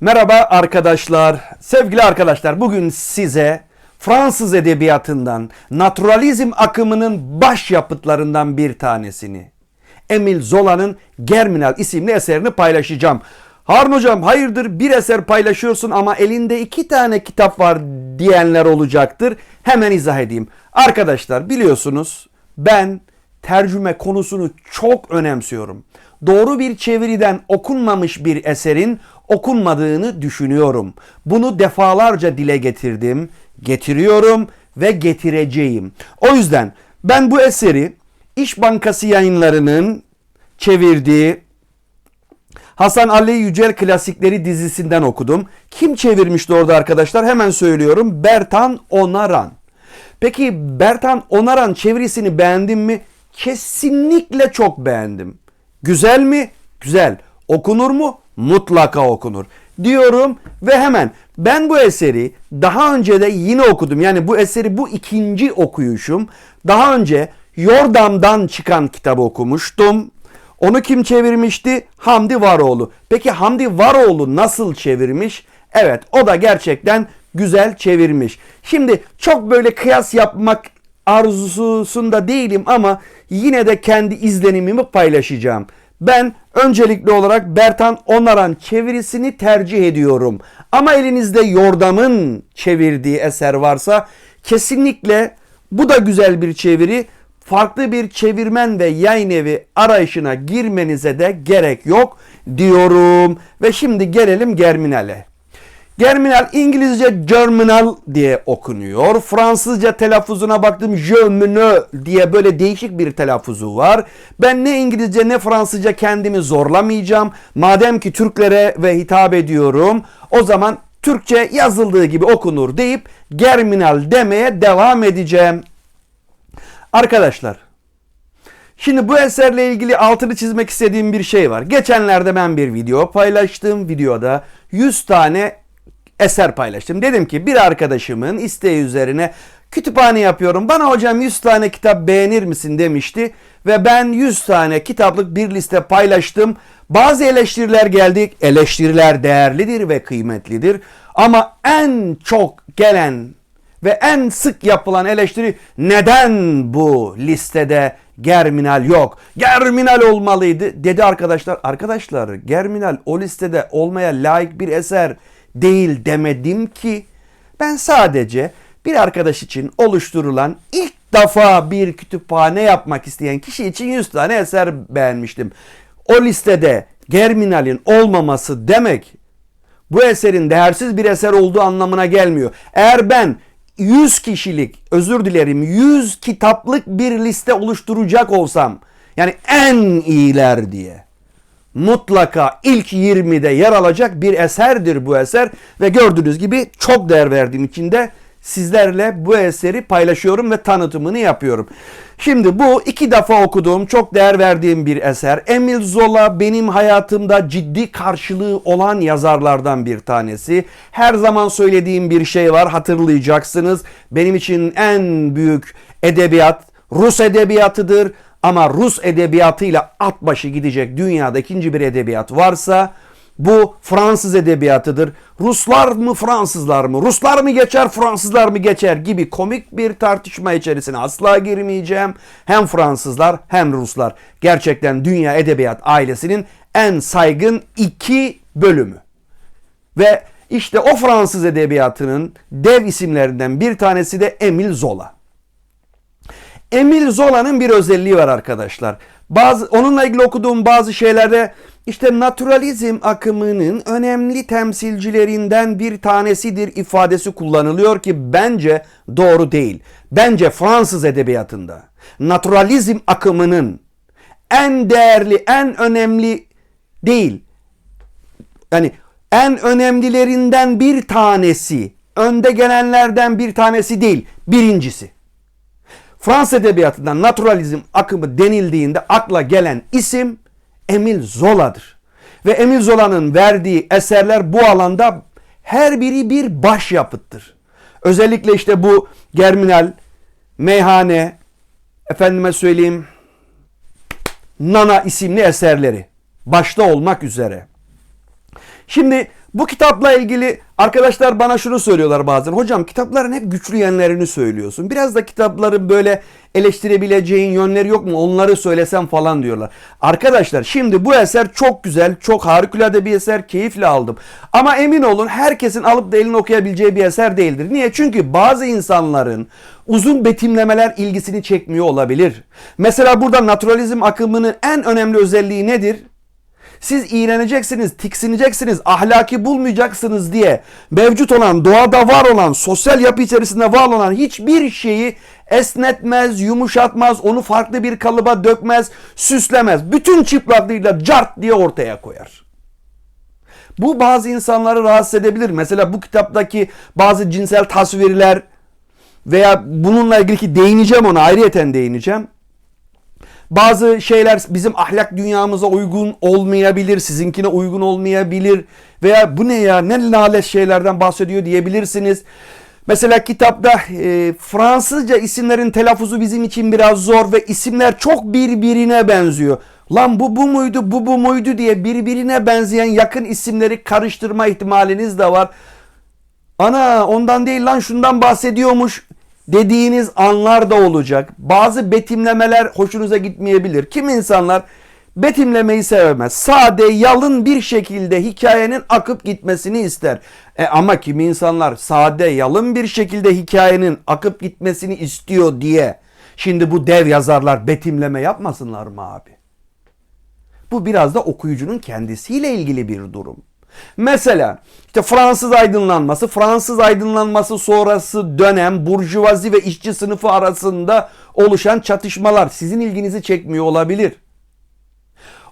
Merhaba arkadaşlar. Sevgili arkadaşlar bugün size Fransız edebiyatından naturalizm akımının başyapıtlarından bir tanesini Emil Zola'nın Germinal isimli eserini paylaşacağım. Harun hocam hayırdır bir eser paylaşıyorsun ama elinde iki tane kitap var diyenler olacaktır. Hemen izah edeyim. Arkadaşlar biliyorsunuz ben tercüme konusunu çok önemsiyorum. Doğru bir çeviriden okunmamış bir eserin okunmadığını düşünüyorum. Bunu defalarca dile getirdim, getiriyorum ve getireceğim. O yüzden ben bu eseri İş Bankası yayınlarının çevirdiği Hasan Ali Yücel Klasikleri dizisinden okudum. Kim çevirmişti orada arkadaşlar? Hemen söylüyorum. Bertan Onaran. Peki Bertan Onaran çevirisini beğendim mi? Kesinlikle çok beğendim. Güzel mi? Güzel. Okunur mu? Mutlaka okunur. Diyorum ve hemen ben bu eseri daha önce de yine okudum. Yani bu eseri bu ikinci okuyuşum. Daha önce Yordam'dan çıkan kitabı okumuştum. Onu kim çevirmişti? Hamdi Varoğlu. Peki Hamdi Varoğlu nasıl çevirmiş? Evet o da gerçekten güzel çevirmiş. Şimdi çok böyle kıyas yapmak arzusunda değilim ama yine de kendi izlenimimi paylaşacağım. Ben öncelikli olarak Bertan Onaran çevirisini tercih ediyorum. Ama elinizde Yordam'ın çevirdiği eser varsa kesinlikle bu da güzel bir çeviri. Farklı bir çevirmen ve yayın evi arayışına girmenize de gerek yok diyorum. Ve şimdi gelelim Germinal'e. Germinal İngilizce Germinal diye okunuyor. Fransızca telaffuzuna baktım Germinal diye böyle değişik bir telaffuzu var. Ben ne İngilizce ne Fransızca kendimi zorlamayacağım. Madem ki Türklere ve hitap ediyorum o zaman Türkçe yazıldığı gibi okunur deyip Germinal demeye devam edeceğim. Arkadaşlar Şimdi bu eserle ilgili altını çizmek istediğim bir şey var. Geçenlerde ben bir video paylaştım. Videoda 100 tane eser paylaştım. Dedim ki bir arkadaşımın isteği üzerine kütüphane yapıyorum. Bana hocam 100 tane kitap beğenir misin demişti. Ve ben 100 tane kitaplık bir liste paylaştım. Bazı eleştiriler geldi. Eleştiriler değerlidir ve kıymetlidir. Ama en çok gelen ve en sık yapılan eleştiri neden bu listede Germinal yok? Germinal olmalıydı dedi arkadaşlar. Arkadaşlar Germinal o listede olmaya layık bir eser değil demedim ki. Ben sadece bir arkadaş için oluşturulan ilk defa bir kütüphane yapmak isteyen kişi için 100 tane eser beğenmiştim. O listede Germinal'in olmaması demek bu eserin değersiz bir eser olduğu anlamına gelmiyor. Eğer ben 100 kişilik özür dilerim 100 kitaplık bir liste oluşturacak olsam yani en iyiler diye mutlaka ilk 20'de yer alacak bir eserdir bu eser ve gördüğünüz gibi çok değer verdiğim için de sizlerle bu eseri paylaşıyorum ve tanıtımını yapıyorum. Şimdi bu iki defa okuduğum çok değer verdiğim bir eser. Emil Zola benim hayatımda ciddi karşılığı olan yazarlardan bir tanesi. Her zaman söylediğim bir şey var hatırlayacaksınız. Benim için en büyük edebiyat Rus edebiyatıdır. Ama Rus edebiyatıyla at başı gidecek dünyada ikinci bir edebiyat varsa bu Fransız edebiyatıdır. Ruslar mı Fransızlar mı? Ruslar mı geçer Fransızlar mı geçer gibi komik bir tartışma içerisine asla girmeyeceğim. Hem Fransızlar hem Ruslar. Gerçekten dünya edebiyat ailesinin en saygın iki bölümü. Ve işte o Fransız edebiyatının dev isimlerinden bir tanesi de Emile Zola. Emil Zola'nın bir özelliği var arkadaşlar. Bazı onunla ilgili okuduğum bazı şeylerde işte naturalizm akımının önemli temsilcilerinden bir tanesidir ifadesi kullanılıyor ki bence doğru değil. Bence Fransız edebiyatında naturalizm akımının en değerli, en önemli değil. Yani en önemlilerinden bir tanesi, önde gelenlerden bir tanesi değil, birincisi. Fransız edebiyatından naturalizm akımı denildiğinde akla gelen isim Emil Zola'dır. Ve Emil Zola'nın verdiği eserler bu alanda her biri bir başyapıttır. Özellikle işte bu Germinal, Meyhane, efendime söyleyeyim Nana isimli eserleri başta olmak üzere. Şimdi Bu kitapla ilgili arkadaşlar bana şunu söylüyorlar bazen. Hocam kitapların hep güçlü yönlerini söylüyorsun. Biraz da kitapların böyle eleştirebileceğin yönleri yok mu? Onları söylesem falan diyorlar. Arkadaşlar şimdi bu eser çok güzel, çok harikulade bir eser. Keyifle aldım. Ama emin olun herkesin alıp da elini okuyabileceği bir eser değildir. Niye? Çünkü bazı insanların uzun betimlemeler ilgisini çekmiyor olabilir. Mesela burada naturalizm akımının en önemli özelliği nedir? Siz iğreneceksiniz, tiksineceksiniz, ahlaki bulmayacaksınız diye mevcut olan, doğada var olan, sosyal yapı içerisinde var olan hiçbir şeyi esnetmez, yumuşatmaz, onu farklı bir kalıba dökmez, süslemez. Bütün çıplaklığıyla cart diye ortaya koyar. Bu bazı insanları rahatsız edebilir. Mesela bu kitaptaki bazı cinsel tasvirler veya bununla ilgili ki değineceğim ona ayrıyeten değineceğim. Bazı şeyler bizim ahlak dünyamıza uygun olmayabilir, sizinkine uygun olmayabilir veya bu ne ya ne lalet şeylerden bahsediyor diyebilirsiniz. Mesela kitapta e, Fransızca isimlerin telaffuzu bizim için biraz zor ve isimler çok birbirine benziyor. Lan bu bu muydu, bu bu muydu diye birbirine benzeyen yakın isimleri karıştırma ihtimaliniz de var. Ana ondan değil lan şundan bahsediyormuş dediğiniz anlar da olacak. Bazı betimlemeler hoşunuza gitmeyebilir. Kim insanlar betimlemeyi sevmez. Sade, yalın bir şekilde hikayenin akıp gitmesini ister. E ama kimi insanlar sade, yalın bir şekilde hikayenin akıp gitmesini istiyor diye şimdi bu dev yazarlar betimleme yapmasınlar mı abi? Bu biraz da okuyucunun kendisiyle ilgili bir durum. Mesela işte Fransız aydınlanması, Fransız aydınlanması sonrası dönem burjuvazi ve işçi sınıfı arasında oluşan çatışmalar sizin ilginizi çekmiyor olabilir.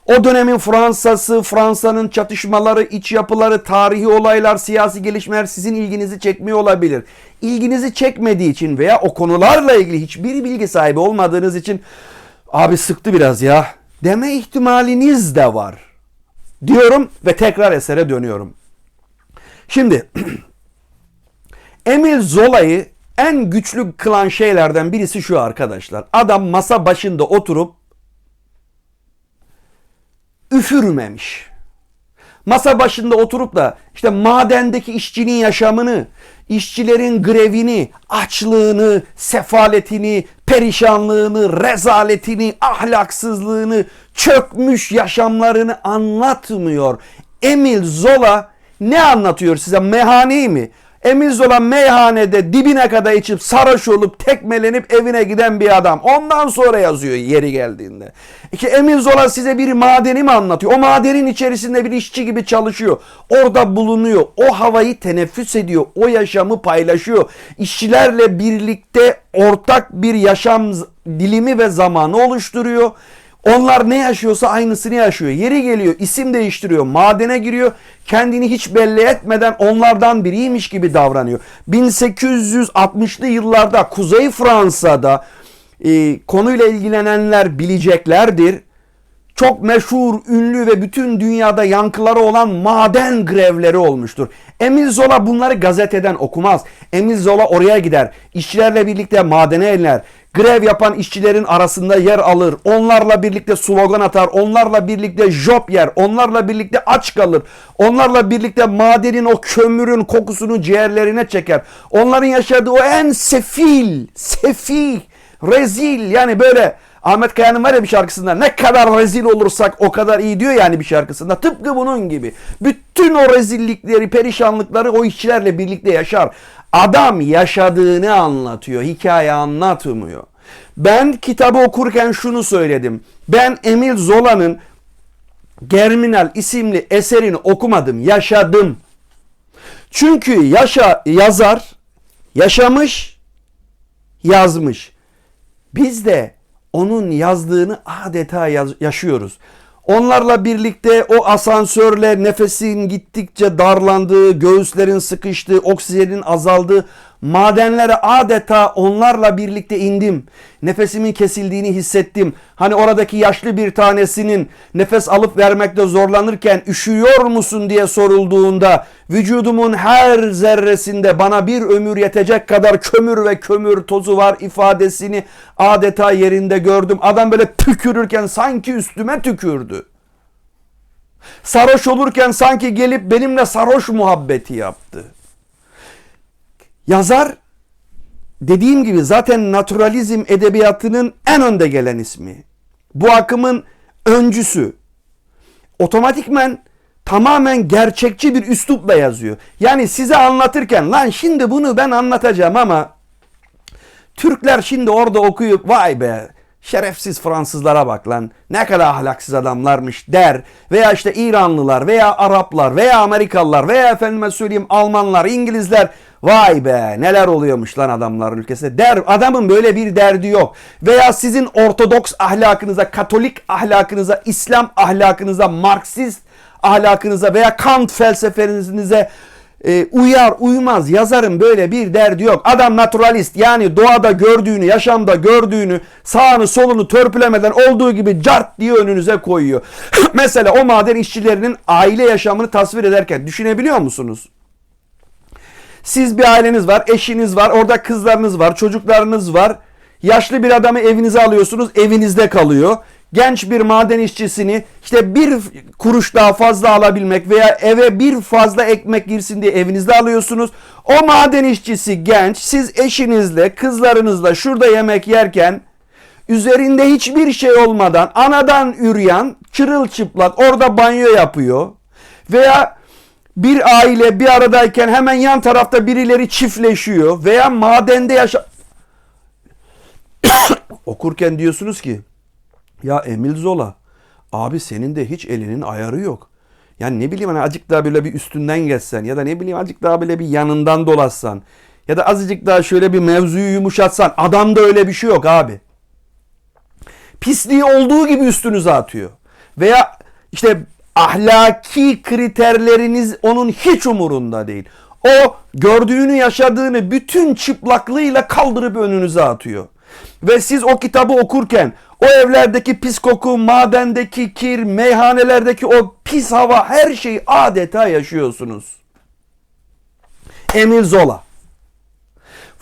O dönemin Fransa'sı, Fransa'nın çatışmaları, iç yapıları, tarihi olaylar, siyasi gelişmeler sizin ilginizi çekmiyor olabilir. İlginizi çekmediği için veya o konularla ilgili hiçbir bilgi sahibi olmadığınız için abi sıktı biraz ya deme ihtimaliniz de var diyorum ve tekrar esere dönüyorum. Şimdi Emil Zola'yı en güçlü kılan şeylerden birisi şu arkadaşlar. Adam masa başında oturup üfürmemiş. Masa başında oturup da işte madendeki işçinin yaşamını, işçilerin grevini, açlığını, sefaletini, perişanlığını, rezaletini, ahlaksızlığını, çökmüş yaşamlarını anlatmıyor. Emil Zola ne anlatıyor size? Meyhaneyi mi? Emil Zola meyhanede dibine kadar içip sarhoş olup tekmelenip evine giden bir adam. Ondan sonra yazıyor yeri geldiğinde. İki Emil Zola size bir madeni mi anlatıyor? O madenin içerisinde bir işçi gibi çalışıyor. Orada bulunuyor. O havayı teneffüs ediyor. O yaşamı paylaşıyor. İşçilerle birlikte ortak bir yaşam dilimi ve zamanı oluşturuyor. Onlar ne yaşıyorsa aynısını yaşıyor. Yeri geliyor, isim değiştiriyor, madene giriyor. Kendini hiç belli etmeden onlardan biriymiş gibi davranıyor. 1860'lı yıllarda Kuzey Fransa'da e, konuyla ilgilenenler bileceklerdir. Çok meşhur, ünlü ve bütün dünyada yankıları olan maden grevleri olmuştur. Emil Zola bunları gazeteden okumaz. Emil Zola oraya gider. İşçilerle birlikte madene iner grev yapan işçilerin arasında yer alır. Onlarla birlikte slogan atar. Onlarla birlikte job yer. Onlarla birlikte aç kalır. Onlarla birlikte madenin o kömürün kokusunu ciğerlerine çeker. Onların yaşadığı o en sefil, sefih, rezil yani böyle Ahmet Kaya'nın var ya bir şarkısında ne kadar rezil olursak o kadar iyi diyor yani bir şarkısında. Tıpkı bunun gibi. Bütün o rezillikleri, perişanlıkları o işçilerle birlikte yaşar. Adam yaşadığını anlatıyor, hikaye anlatmıyor. Ben kitabı okurken şunu söyledim. Ben Emil Zola'nın Germinal isimli eserini okumadım, yaşadım. Çünkü yaşa yazar yaşamış, yazmış. Biz de onun yazdığını adeta yaşıyoruz. Onlarla birlikte o asansörle nefesin gittikçe darlandığı, göğüslerin sıkıştığı, oksijenin azaldığı madenlere adeta onlarla birlikte indim. Nefesimin kesildiğini hissettim. Hani oradaki yaşlı bir tanesinin nefes alıp vermekte zorlanırken üşüyor musun diye sorulduğunda vücudumun her zerresinde bana bir ömür yetecek kadar kömür ve kömür tozu var ifadesini adeta yerinde gördüm. Adam böyle tükürürken sanki üstüme tükürdü. Sarhoş olurken sanki gelip benimle sarhoş muhabbeti yaptı. Yazar dediğim gibi zaten naturalizm edebiyatının en önde gelen ismi. Bu akımın öncüsü. Otomatikmen tamamen gerçekçi bir üslupla yazıyor. Yani size anlatırken lan şimdi bunu ben anlatacağım ama Türkler şimdi orada okuyup vay be şerefsiz Fransızlara bak lan ne kadar ahlaksız adamlarmış der veya işte İranlılar veya Araplar veya Amerikalılar veya efendime söyleyeyim Almanlar, İngilizler vay be neler oluyormuş lan adamların ülkesinde der. Adamın böyle bir derdi yok. Veya sizin Ortodoks ahlakınıza, Katolik ahlakınıza, İslam ahlakınıza, Marksist ahlakınıza veya Kant felsefenize e, uyar uymaz yazarın böyle bir derdi yok. Adam naturalist yani doğada gördüğünü, yaşamda gördüğünü sağını solunu törpülemeden olduğu gibi cart diye önünüze koyuyor. Mesela o maden işçilerinin aile yaşamını tasvir ederken düşünebiliyor musunuz? Siz bir aileniz var, eşiniz var, orada kızlarınız var, çocuklarınız var. Yaşlı bir adamı evinize alıyorsunuz, evinizde kalıyor. Genç bir maden işçisini işte bir kuruş daha fazla alabilmek veya eve bir fazla ekmek girsin diye evinizde alıyorsunuz. O maden işçisi genç, siz eşinizle, kızlarınızla şurada yemek yerken üzerinde hiçbir şey olmadan anadan üryan, çırılçıplak orada banyo yapıyor. Veya bir aile bir aradayken hemen yan tarafta birileri çiftleşiyor veya madende yaşa okurken diyorsunuz ki ya Emil Zola abi senin de hiç elinin ayarı yok. Yani ne bileyim hani azıcık daha böyle bir üstünden geçsen ya da ne bileyim azıcık daha böyle bir yanından dolaşsan ya da azıcık daha şöyle bir mevzuyu yumuşatsan adamda öyle bir şey yok abi. Pisliği olduğu gibi üstünüze atıyor. Veya işte ahlaki kriterleriniz onun hiç umurunda değil. O gördüğünü yaşadığını bütün çıplaklığıyla kaldırıp önünüze atıyor. Ve siz o kitabı okurken o evlerdeki pis koku, madendeki kir, meyhanelerdeki o pis hava her şeyi adeta yaşıyorsunuz. Emil Zola.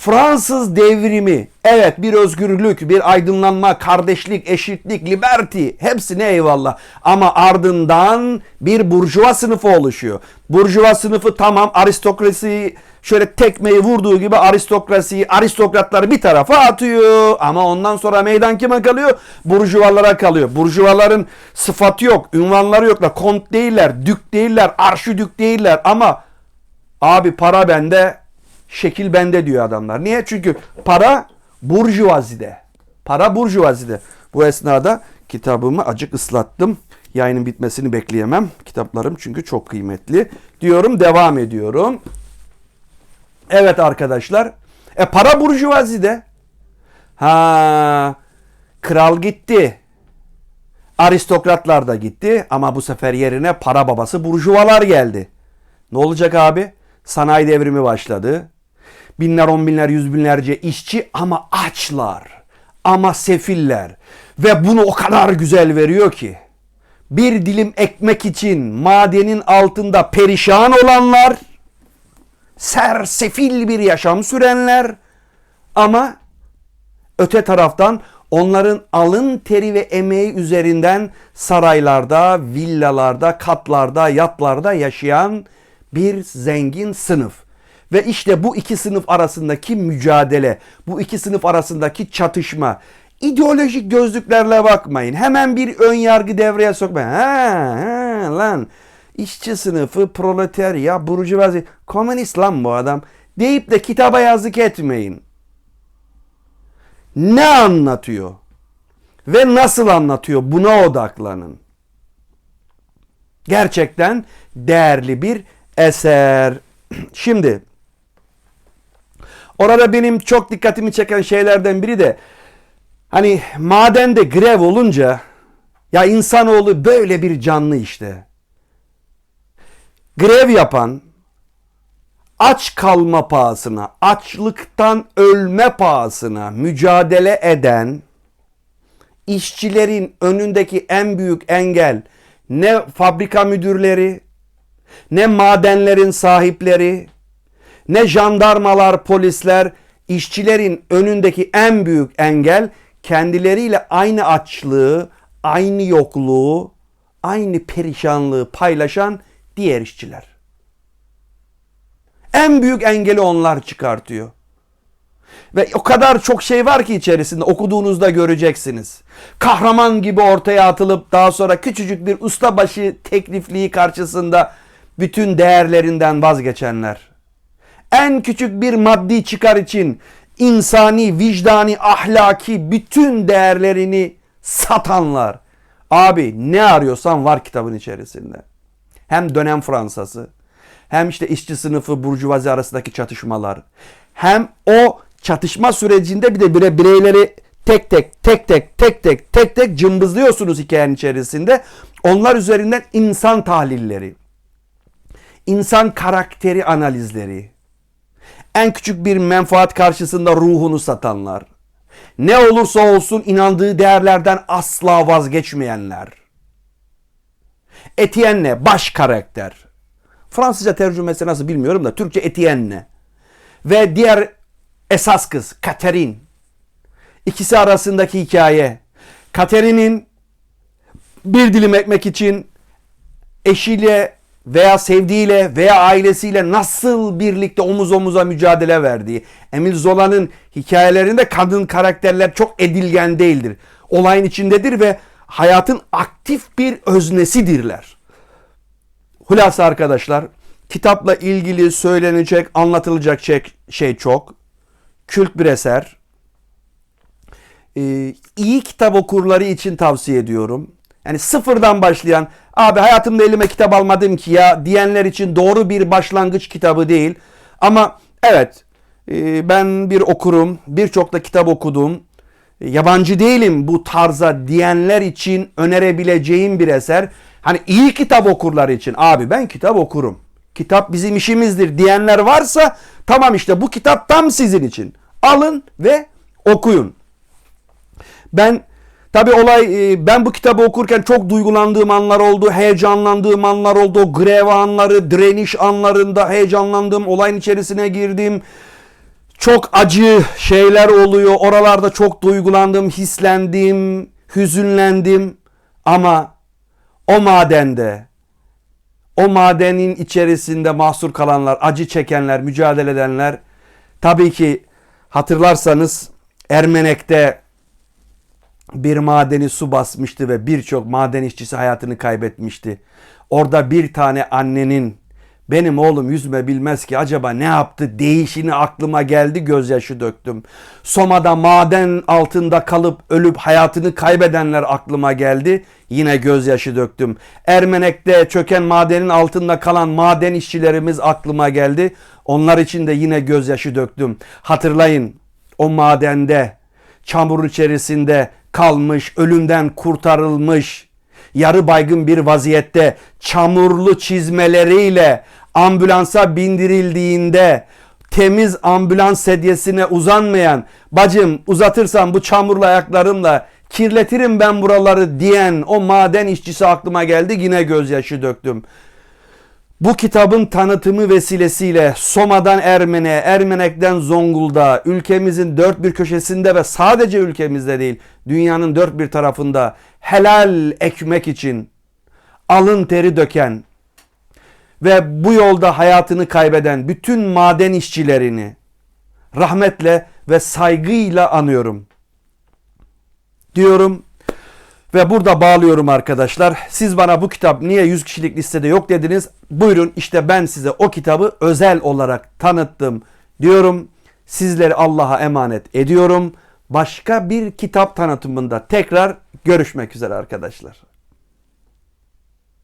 Fransız devrimi evet bir özgürlük, bir aydınlanma, kardeşlik, eşitlik, liberty hepsine eyvallah. Ama ardından bir burjuva sınıfı oluşuyor. Burjuva sınıfı tamam aristokrasiyi şöyle tekmeyi vurduğu gibi aristokrasiyi, aristokratları bir tarafa atıyor. Ama ondan sonra meydan kime kalıyor? Burjuvalara kalıyor. Burjuvaların sıfatı yok, ünvanları yoklar. Kont değiller, dük değiller, arşidük değiller ama abi para bende, şekil bende diyor adamlar. Niye? Çünkü para burjuvazide. Para burjuvazide. Bu esnada kitabımı acık ıslattım. Yayının bitmesini bekleyemem. Kitaplarım çünkü çok kıymetli. Diyorum devam ediyorum. Evet arkadaşlar. E para burjuvazide. Ha kral gitti. Aristokratlar da gitti ama bu sefer yerine para babası burjuvalar geldi. Ne olacak abi? Sanayi devrimi başladı. Binler, on binler, yüz binlerce işçi ama açlar. Ama sefiller. Ve bunu o kadar güzel veriyor ki. Bir dilim ekmek için madenin altında perişan olanlar, sersefil bir yaşam sürenler ama öte taraftan onların alın teri ve emeği üzerinden saraylarda, villalarda, katlarda, yatlarda yaşayan bir zengin sınıf. Ve işte bu iki sınıf arasındaki mücadele, bu iki sınıf arasındaki çatışma. ideolojik gözlüklerle bakmayın. Hemen bir ön yargı devreye sokmayın. Ha, ha lan işçi sınıfı, proletarya, burjuvazi, komünist lan bu adam deyip de kitaba yazık etmeyin. Ne anlatıyor? Ve nasıl anlatıyor? Buna odaklanın. Gerçekten değerli bir eser. Şimdi orada benim çok dikkatimi çeken şeylerden biri de hani madende grev olunca ya insanoğlu böyle bir canlı işte. Grev yapan aç kalma pahasına, açlıktan ölme pahasına mücadele eden işçilerin önündeki en büyük engel ne fabrika müdürleri, ne madenlerin sahipleri, ne jandarmalar, polisler, işçilerin önündeki en büyük engel kendileriyle aynı açlığı, aynı yokluğu, aynı perişanlığı paylaşan diğer işçiler. En büyük engeli onlar çıkartıyor. Ve o kadar çok şey var ki içerisinde okuduğunuzda göreceksiniz. Kahraman gibi ortaya atılıp daha sonra küçücük bir ustabaşı teklifliği karşısında bütün değerlerinden vazgeçenler. En küçük bir maddi çıkar için insani, vicdani, ahlaki bütün değerlerini satanlar. Abi ne arıyorsan var kitabın içerisinde. Hem dönem Fransası, hem işte işçi sınıfı, burjuvazi arasındaki çatışmalar, hem o çatışma sürecinde bir de bire bireyleri tek tek tek tek tek tek tek tek cımbızlıyorsunuz hikayenin içerisinde. Onlar üzerinden insan tahlilleri, insan karakteri analizleri, en küçük bir menfaat karşısında ruhunu satanlar, ne olursa olsun inandığı değerlerden asla vazgeçmeyenler. Etienne baş karakter. Fransızca tercümesi nasıl bilmiyorum da Türkçe Etienne. Ve diğer esas kız Katerin. İkisi arasındaki hikaye. Katerin'in bir dilim ekmek için eşiyle veya sevdiğiyle veya ailesiyle nasıl birlikte omuz omuza mücadele verdiği. Emil Zola'nın hikayelerinde kadın karakterler çok edilgen değildir. Olayın içindedir ve hayatın aktif bir öznesidirler. Hulasa arkadaşlar kitapla ilgili söylenecek, anlatılacak şey, çok. Kült bir eser. Ee, iyi kitap okurları için tavsiye ediyorum. Yani sıfırdan başlayan, abi hayatımda elime kitap almadım ki ya diyenler için doğru bir başlangıç kitabı değil. Ama evet e, ben bir okurum, birçok da kitap okudum. E, Yabancı değilim bu tarza diyenler için önerebileceğim bir eser. Hani iyi kitap okurlar için abi ben kitap okurum. Kitap bizim işimizdir diyenler varsa tamam işte bu kitap tam sizin için. Alın ve okuyun. Ben tabi olay e, ben bu kitabı okurken çok duygulandığım anlar oldu. Heyecanlandığım anlar oldu. O grev anları, direniş anlarında heyecanlandığım olayın içerisine girdim. Çok acı şeyler oluyor. Oralarda çok duygulandım, hislendim, hüzünlendim. Ama o madende, o madenin içerisinde mahsur kalanlar, acı çekenler, mücadele edenler tabii ki hatırlarsanız Ermenek'te bir madeni su basmıştı ve birçok maden işçisi hayatını kaybetmişti. Orada bir tane annenin benim oğlum yüzme bilmez ki acaba ne yaptı değişini aklıma geldi gözyaşı döktüm. Soma'da maden altında kalıp ölüp hayatını kaybedenler aklıma geldi yine gözyaşı döktüm. Ermenek'te çöken madenin altında kalan maden işçilerimiz aklıma geldi. Onlar için de yine gözyaşı döktüm. Hatırlayın o madende çamurun içerisinde kalmış, ölümden kurtarılmış, yarı baygın bir vaziyette çamurlu çizmeleriyle ambulansa bindirildiğinde temiz ambulans sedyesine uzanmayan bacım uzatırsan bu çamurlu ayaklarımla kirletirim ben buraları diyen o maden işçisi aklıma geldi yine gözyaşı döktüm. Bu kitabın tanıtımı vesilesiyle Soma'dan Ermene, Ermenek'ten Zonguldak'a, ülkemizin dört bir köşesinde ve sadece ülkemizde değil, dünyanın dört bir tarafında helal ekmek için alın teri döken ve bu yolda hayatını kaybeden bütün maden işçilerini rahmetle ve saygıyla anıyorum. Diyorum ve burada bağlıyorum arkadaşlar. Siz bana bu kitap niye 100 kişilik listede yok dediniz. Buyurun işte ben size o kitabı özel olarak tanıttım diyorum. Sizleri Allah'a emanet ediyorum. Başka bir kitap tanıtımında tekrar görüşmek üzere arkadaşlar.